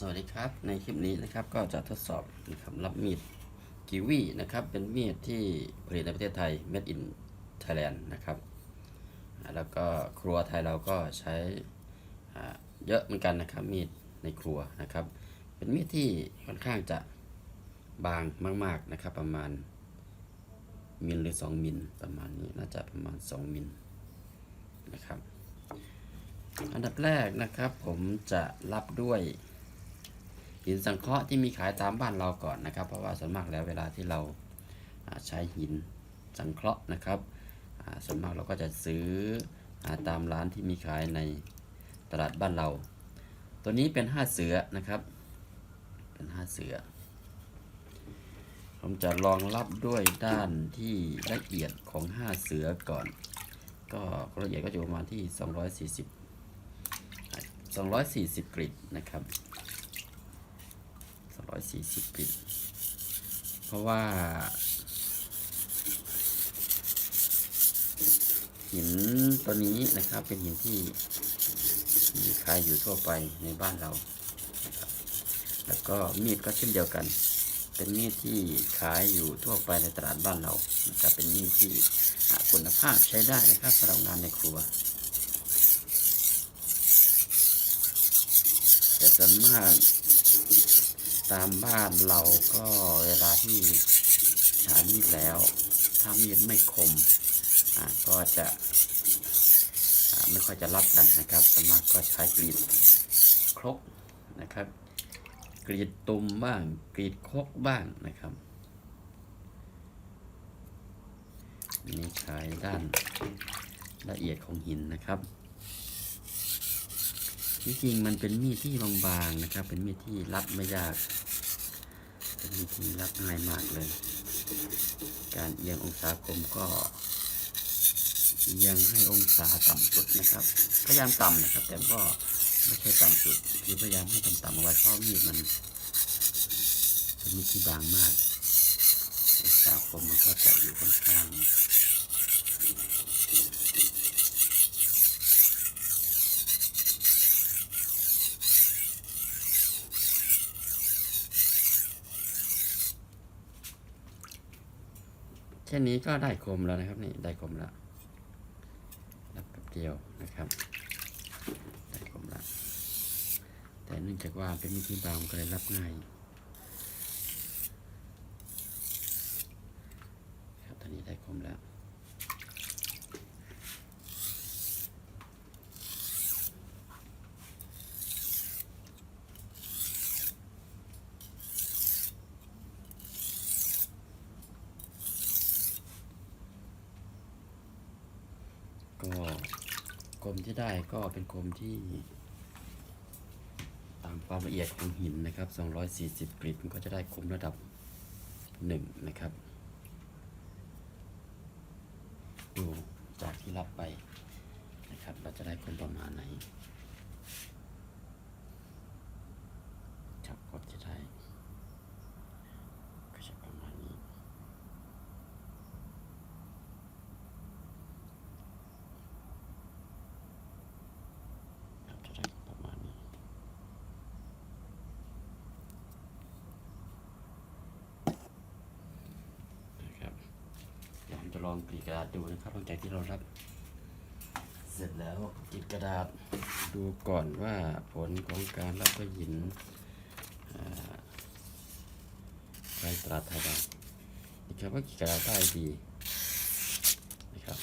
สวัสดีครับในคลิปนี้นะครับก็จะทดสอบนะครับรับมีดกิวีนะครับเป็นมีดที่ผลิตในประเทศไทย made in Thailand นะครับแล้วก็ครัวไทยเราก็ใช้เยอะเหมือนกันนะครับมีดในครัวนะครับ เป็นมีดที่ค่อนข้างจะบางมาก ๆนะครับ ประมาณมิลหรือ 2 มิลประมาณนี้น่าจะประมาณ 2 มิลนะครับ อันดับแรกนะครับผมจะรับด้วย หินสังเคราะห์ที่มีขายตามบ้านเราก่อนนะครับ เพราะว่าส่วนมากแล้วเวลาที่เราใช้หินสังเคราะห์นะครับส่วนมากเราก็จะซื้ออตามร้านที่มีขายในตลาดบ้านเรา ตัวนี้เป็นห้าเสือนะครับ เป็นห้าเสือ ผมจะลองรับด้วยด้านที่ละเอียดของห้าเสือก่อน ก็ละเอียดก็จะประมาณที่ 240 240 กริดนะครับ 240กริด เพราะว่าหินตัวนี้นะครับเป็นหินที่มีขายอยู่ทั่วไปในบ้านเรานะครับแล้วก็มีดก็เช่นเดียวกัน เป็นมีดที่ขายอยู่ทั่วไปในตลาดบ้านเรานะครับเป็นมีดที่คุณภาพใช้ได้นะครับสำหรับงานในครัว แต่ส่วนมาก ตามบ้านเราก็เวลาที่ใช้มีดแล้ว ถ้ามีดไม่คมก็จะไม่ค่อยจะรับกันนะครับส่วนมากก็ใช้กรีดครกนะครับ กรีดตุ่มบ้าง กรีดครกบ้างนะครับนี่ใช้ด้านละเอียดของหินนะครับ ที่จริงมันเป็นมีดที่บางๆนะครับ เป็นมีดที่รับไม่ยาก เป็นมีดที่รับง่ายมากเลย การเอียงองศาคมก็เอียงให้องศาต่ำสุดนะครับ พยายามต่ำนะครับ แต่ก็ไม่ใช่ต่ำสุดคือพยายามให้ต่ำๆเอาไว้เพราะมีดมันเป็นมีดที่บางมากองศาคมมันก็จะอยู่ค่อนข้าง แค่นี้ก็ได้คมแล้วนะครับนี่ได้คมแล้วรับแป๊บเดียวนะครับ ได้คมแล้วแต่เนื่องจากว่าเป็นมิธีบางก็เลยรับง่ายครับตอนนี้ได้คมแล้ว ก็กลมที่ได้ก็เป็นกลมที่ ตามความละเอียดของหินนะครับ 240 กริดมันก็จะได้กลมระดับ 1 นะครับ ดูจากที่รับไปนะครับ เราจะได้กลมประมาณไหนครับก็จะได้ ก็จะประมาณนี้ ครับจะได้ประมาณนี้ นะครับเดี๋ยวผมจะล องกรีดกระดาษดูนะครับหลังจากที่เรารับเสร็จแล้วกรีดกระดาษดูก่อนว่าผลของการรับกระหินอ่าใครตราไทยนะครับว่ากรีดกระดาษได้ดีนะครับ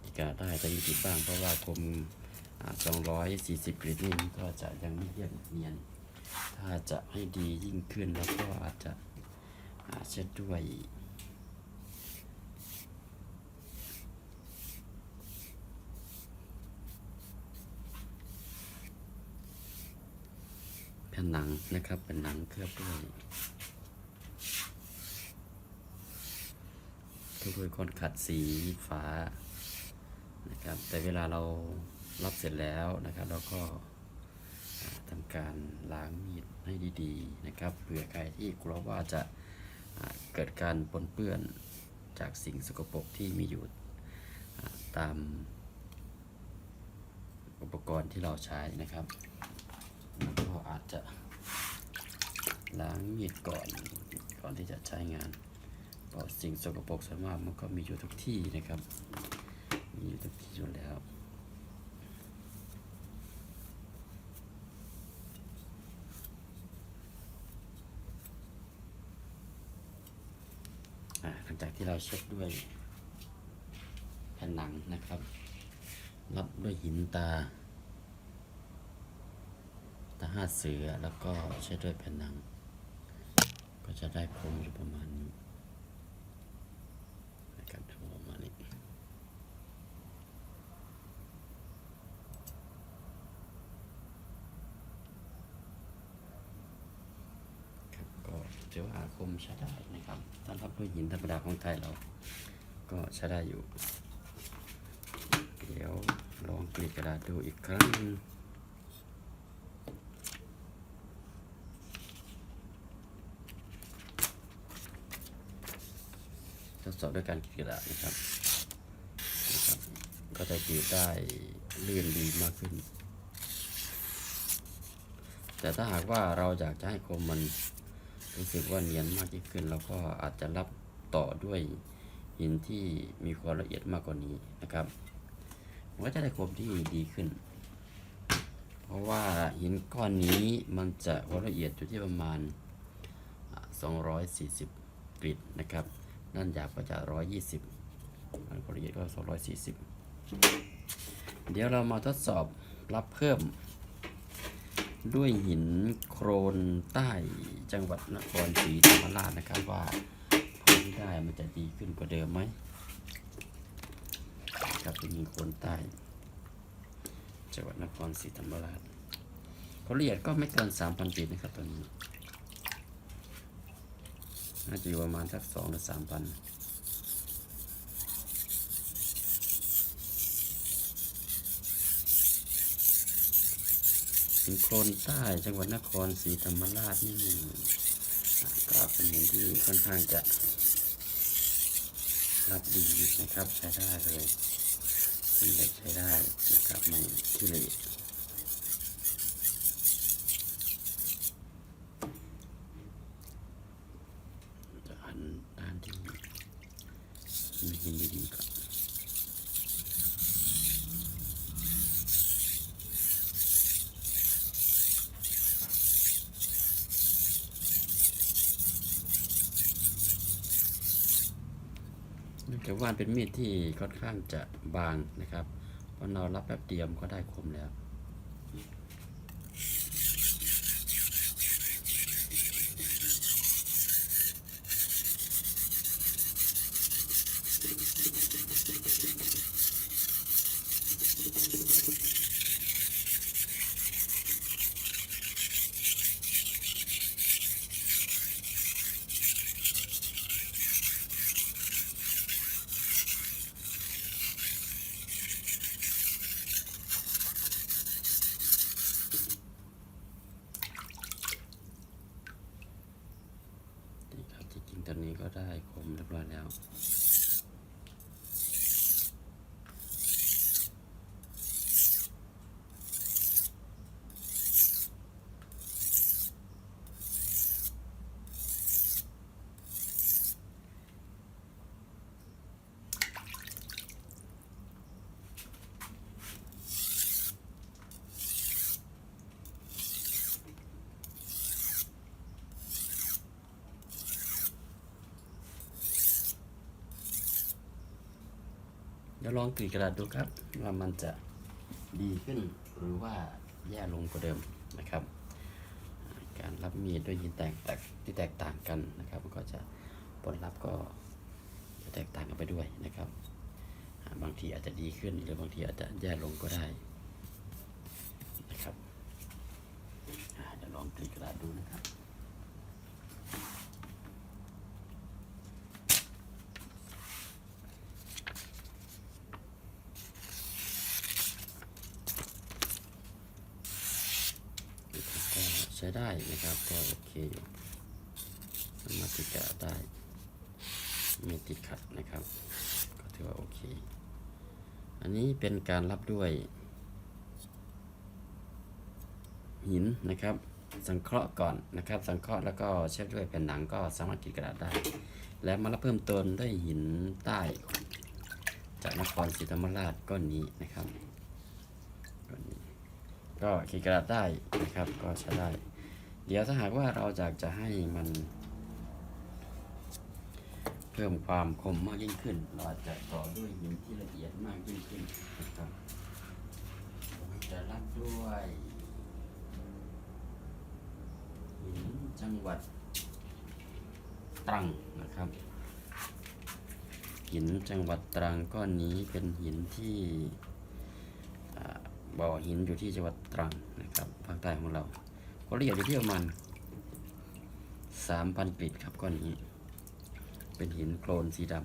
กรีดกระดาษได้แต่มีติดบ้างเพราะว่าคมสองร้อยสี่สิบกริดนี่ก็จะยังไม่เรียบเนียน ถ้าจะให้ดียิ่งขึ้นแล้วก็อาจจะเช็ดด้วย นหนังนะครับ เป็นหนังเคลือบด้วยเคลือบด้วยคนขัดสีฟ้านะครับ แต่เวลาเรารับเสร็จแล้วนะครับ เราก็อ่าทำการล้างมีดให้ดีๆนะครับเผื่อใครที่กลัวว่าจะเกิดการปนเปื้อนจากสิ่งสกปรกที่มีอยู่ตามอุปกรณ์ที่เราใช้นะครับ อาจจะล้างมีดก่อนก่อนที่จะใช้งานเพราะสิ่งสกปรกส่วนมากมันก็มีอยู่ทุกที่นะครับ มีอยู่ทุกที่อยู่แล้วหลังจากที่เราเช็ดด้วยแผ่นหนังนะครับรับด้วยหินตา ตาห้าเสือแล้วก็เช็ดด้วยแผ่นหนัง ก็จะได้คมอยู่ประมาณนี้นะครับประมาณนี้ครับก็ถือว่าคมใช้ได้นะครับถ้ารับด้วยหินธรรมดาของไทยเรา ก็ใช้ได้อยู่ เดี๋ยวลองกรีดกระดาษดูอีกครั้งนึง สอบด้วยการกีดกระดาษนะครับนะครับก็จะกรีดได้ลื่นดีมากขึ้น แต่ถ้าหากว่าเราอยากจะให้คมมันรู้สึกว่าเนียนมากยิ่งขึ้นเราก็อาจจะรับต่อด้วยหินที่มีความละเอียดมากกว่านี้นะครับมันก็จะได้คมที่ดีขึ้น เพราะว่าหินก้อนนี้มันจะความละเอียดอยู่ที่ประมาณ 240 กริดนะครับ นั่นหยาบก็จะ 120มันความละเอียดก็ 240 เดี๋ยวเรามาทดสอบรับเพิ่ม ด้วยหินโครนใต้จังหวัดนครศรีธรรมราชนะครับว่าผลที่ได้มันจะดีขึ้นกว่าเดิมไหมครับเป็นหินโครนใต้จังหวัดนครศรีธรรมราชควาละเอียดก็ไม่เกิน 3,000ปีนะครับตอนนี้ น่าจะอยู่ประมาณสักสองหรือสามพันสิงโครนใต้จังหวัดนครศรีธรรมราชนี่ก็เป็นเห็นที่ค่อนข้างจะรับดีนะครับใช้ได้เลยที่เล็กใช้ได้นะครับไม่ที่เละจะหันด้านที่ มีหินดีๆก่อนเนื่องจากว่าเป็นมีดที่ค่อนข้างจะบางนะครับ เพราะเรารับแป๊บเดียวมันก็ได้คมแล้ว นี่ครับที่จริงตอนนี้ก็ได้คม เรียบร้อยแล้ว ดี๋ยวลองกรีดกระดาษดูครับ ว่ามันจะดีขึ้นหรือว่าแย่ลงกว่าเดิมนะครับ การรับมีดด้วยหินแตกแตกที่แตกต่างกันนะครับก็จะผลลัพธ์ก็จะแตกต่างกันไปด้วยนะครับ บางทีอาจจะดีขึ้นหรือบางทีอาจจะแย่ลงก็ได้นะครับอ่าเดี๋ยวลองกรีดกระดาษดูนะครับ ก็ใช้ได้นะครับ ก็โอเคอยู่สามารถติดกระดาษได้ไม่ติดขัดนะครับ ก็ถือว่าโอเค อันนี้เป็นการรับด้วย หินนะครับ สังเคราะห์ก่อนนะครับ สังเคราะห์แล้วก็เช็ดด้วยแผ่นหนังก็สามารถกรีดกระดาษได้ และมารับเพิ่มเติมด้วยหินใต้ จากนครศรีธรรมราชก้อนนี้นะครับก้อนนี้ก็กรีดกระดาษได้นะครับ ก็ใช้ได้ เดี๋ยวถ้าหากว่าเราอยากจะให้มัน เพิ่มความคมมากยิ่งขึ้น เราจะต่อด้วยหินที่ละเอียดมากยิ่งขึ้นนะครับจะรับด้วยหินจังหวัดตรังนะครับหินจังหวัดตรังก้อนนี้เป็นหินที่บ่อหินอยู่ที่จังหวัดตรังนะครับภาคใต้ของเรา ก็ละเอียดอยู่ที่ประมาณสามพันกริดครับก้อนนี้ เป็นหินโคลนสีดำ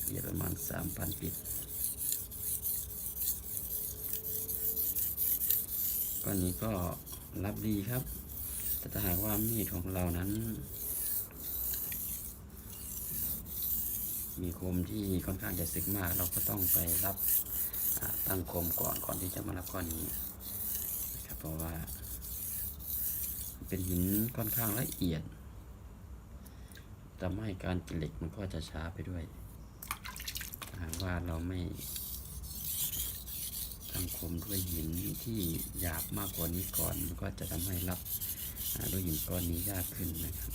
ละเอียดประมาณสามพันกริดก้อนนี้ก็รับดีครับ แต่ถ้าหากว่ามีดของเรานั้น มีคมที่ค่อนข้างจะสึกมาก เราก็ต้องไปรับตั้งคมก่อนก่อนที่จะมารับก้อนนี้ เพราะว่า เป็นหินค่อนข้างละเอียดทำให้การกินเหล็กมันก็จะช้าไปด้วยถ้าหากว่าเราไม่ทำคมด้วยหินที่หยาบมากกว่านี้ก่อน มันก็จะทำให้รับด้วยหินก้อนนี้ยากขึ้นนะครับ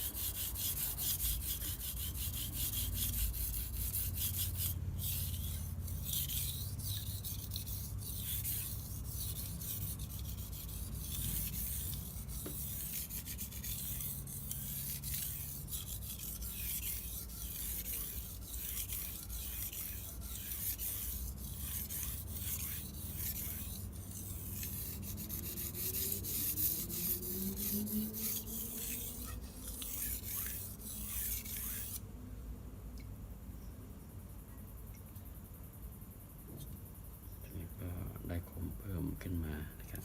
ทีนี้ก็ได้คมเพิ่มขึ้นมานะครับ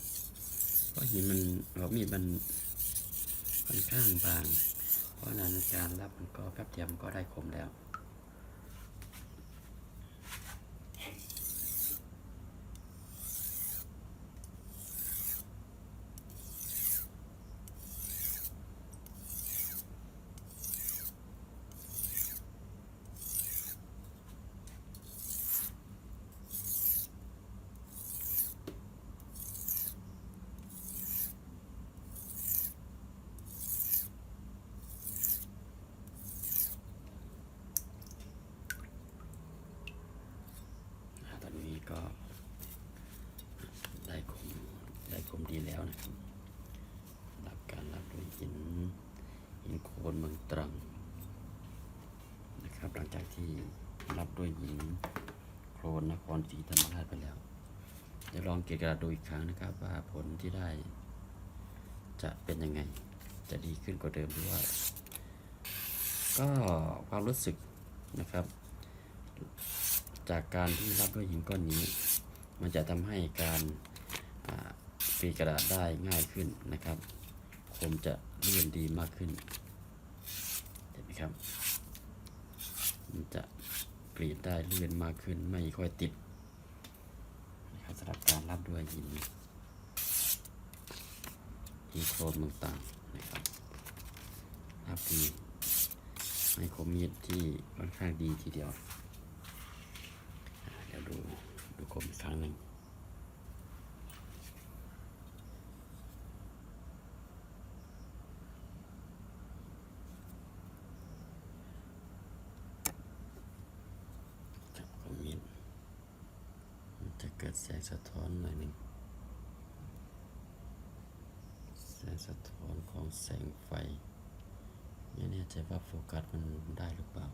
เพราะหิน มันเรามีดมันค่อนข้างบาง เพราะฉะนั้นการรับมันก็แป๊บเดียวมันก็ได้คมแล้ว อ่าตอนนี้ก็ได้คมได้คมดีแล้วนะครับรับการรับด้วยหินหินโคนเมือง ตรังนะครับหลังจากที่รับด้วยหินโคลนนครศรีธรรมราชไปแล้ว เดี๋ยวลองเกะกระดาษดูอีกครั้งนะครับ ว่าผลที่ได้ จะเป็นยังไง จะดีขึ้นกว่าเดิมหรือว่า ก็ความรู้สึกนะครับ จากการที่รับด้วยหินก้อนนี้ มันจะทำให้การอ่ากรีกระดาษได้ง่ายขึ้นนะครับ คมจะเลื่อนดีมากขึ้น นไหมครับ มันจะกรีดได้เลื่อนมากขึ้นไม่ค่อยติดนะครับสำหรับการรับด้วยหินหินโครนต่างๆนะครับรับดีไม่คมมีดที่ค่อนข้างดีทีเดียวดูดูคมอีกครั้งหนึ่งจับคมมีดมันจะ เกิดแสงสะท้อนหน่อยหนึ่งแสงสะท้อนของแสงไฟไม่แน่ใจว่าโฟกัสมันได้หรือเปล่า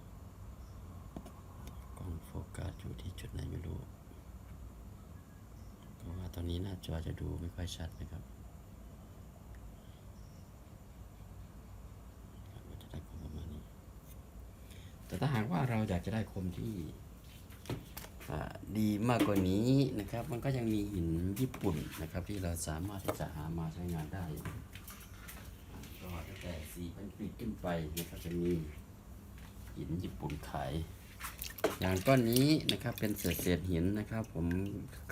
กล้องโฟกัสอยู่ที่จุดไหนไม่รู้เพราะว่าตอนนี้หน้าจอจะดูไม่ค่อยชัดนะครับจะได้ประมาณนี้แต่ถ้าหากว่าเราอยากจะได้คมที่ ดีมากกว่านี้นะครับ มันก็ยังมีหินญี่ปุ่นนะครับ ที่เราสามารถที่จะหามาใช้งานได้ก็ตั้งแต่สี่พันปีขึ้นไปนะครับจะมีหินญี่ปุ่นขายอย่างก้อนนี้นะครับเป็นเศษเศษหินนะครับ ผม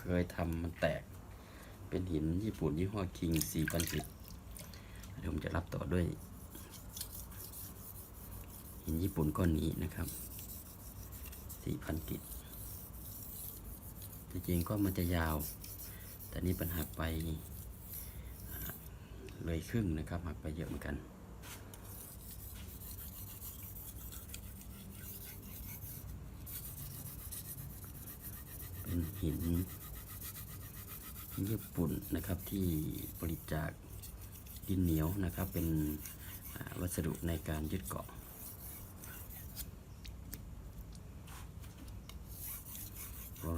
เคยทำมันแตก เป็นหินญี่ปุ่นยี่ห้อคิงสี่พันกิตเดี๋ยวผมจะรับต่อด้วย หินญี่ปุ่นก้อนนี้นะครับสี่พันกิต จริงๆก็มันจะยาว แต่นี่ปัญหักไปเลยครึ่งนะครับ หักไปเยอะเหมือนกันเป็นหินญี่ปุ่นนะครับที่บริจาคดินเหนียวนะครับเป็นวัสดุในการยึดเกาะ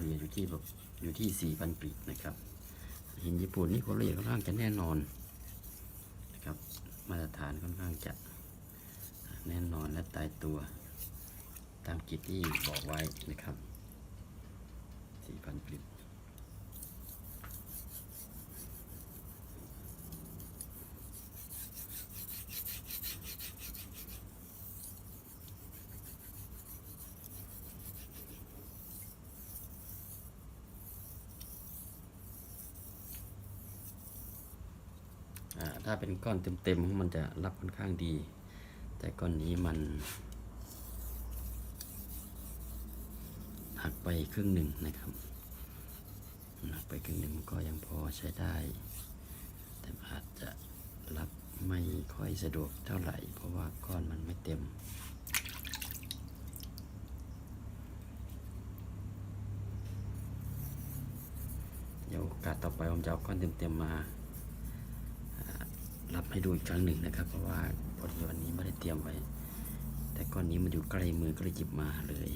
เรียอยู่ที่แบบอยู่ที่ 4,000 ปีนะครับหินญี่ปุ่นนี่คนละเอียค่อนข้างจะแน่นอนนะครับมาตรฐานค่อนข้างจะแน่นอนและตายตัว ตามกิจที่บอกไว้นะครับ4,000ปีอ่าเป็นก้อนเต็มๆมันจะรับค่อนข้างดี แต่ก้อนนี้มันหักไปครึ่งหนึ่งนะครับหักไปครึ่งหนึ่งก็ยังพอใช้ได้ แต่อาจจะรับไม่ค่อยสะดวกเท่าไหร่ เพราะว่าก้อนมันไม่เต็มเดี๋ยวโอกาสต่อไปผมจะเอาก้อนเต็มๆมา รับให้ดูอีกครั้งหนึ่งนะครับ เพราะว่าพอดีวันนี้ไม่ได้เตรียมไว้ แต่ก้อนนี้มันอยู่ใกล้มือก็เลยหยิบมาเลย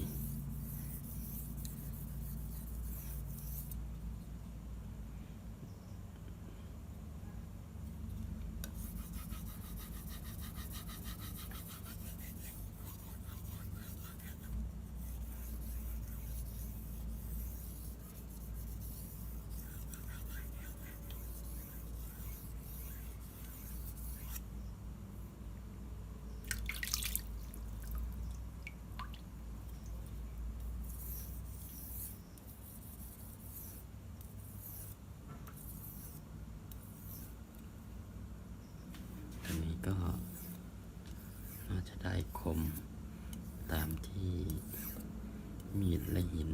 อันนี้ก็น่าจะ ได้คม ตามที่มีดและหิน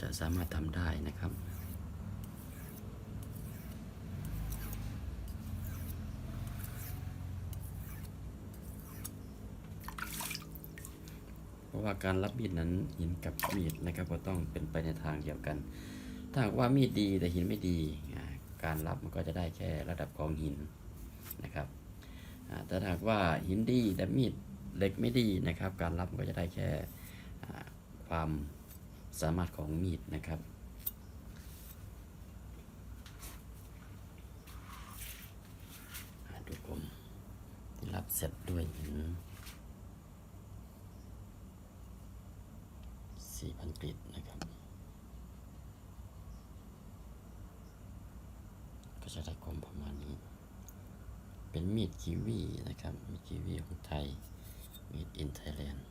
จะสามารถทำได้นะครับเพราะว่าการรับมีดนั้นหินกับมีดนะครับก็ต้องเป็นไปในทางเดียวกัน ถ้าว่ามีดดีแต่หินไม่ดี การรับมันก็จะได้แค่ระดับของหินนะครับ แต่ถ้าหากว่าหินดีแต่มีดเหล็กไม่ดีนะครับ การรับก็จะได้แค่ความสามารถของมีดนะครับดูผมรับเสร็จด้วยหินสี่พันกริดนะครับ ก็จะได้คมประมาณนี้ เป็นมีดกีวีนะครับ มีดกีวีของไทย มีดอินไทยแลนด์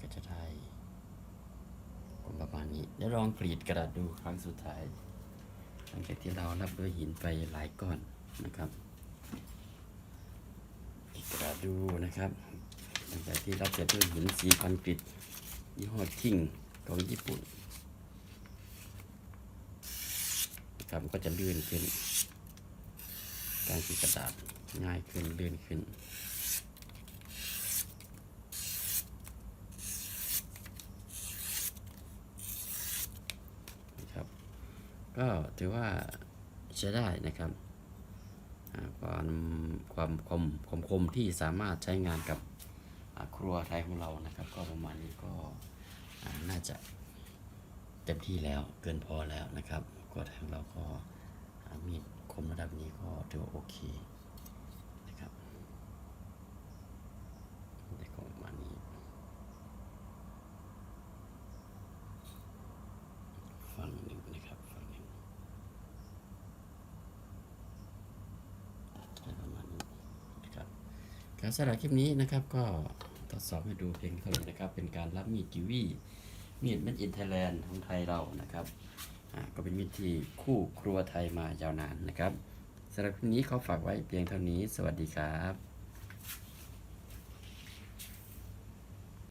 ก็จะได้ประมาณนี้เดี๋ยวลองกรีดกระดาษดูครั้งสุดท้าย หลังจากที่เรารับด้วยหินไปหลายก้อนนะครับกระดาษดูนะครับหลังจากที่รับเสร็จด้วยหินสีพันกริดยี่ห้อคิงของญี่ปุ่น ครับก็จะลื่นขึ้น การขีดกระดาษง่ายขึ้นลื่นขึ้น นะครับ ก็ถือว่าใช้ได้นะครับความความคมคมคมที่สามารถใช้งานกับครัวไทยของเรานะครับ ก็ประมาณนี้ก็น่าจะเต็มที่แล้วเกินพอแล้วนะครับ ก็ทางเราก็ามีดคมระดับนี้ก็ถือว่าโอเคนะครับได้ก็ประมานี้ฝั่งหนึ่งนะครับฝั่งหนึ่งได้ประมาณนี้นะครับการสำหรับคลิปนี้นะครับก็ต่อดสอบให้ดูเพียงเท่านี้นะครับ เป็นการรับมีดกิวีมีด made in Thailand ของไทยเรานะครับ ก็เป็นวิธีคู่ครัวไทยมายาวนานนะครับสำหรับคลิปนี้ขอฝากไว้เพียงเท่านี้ สวัสดีครับ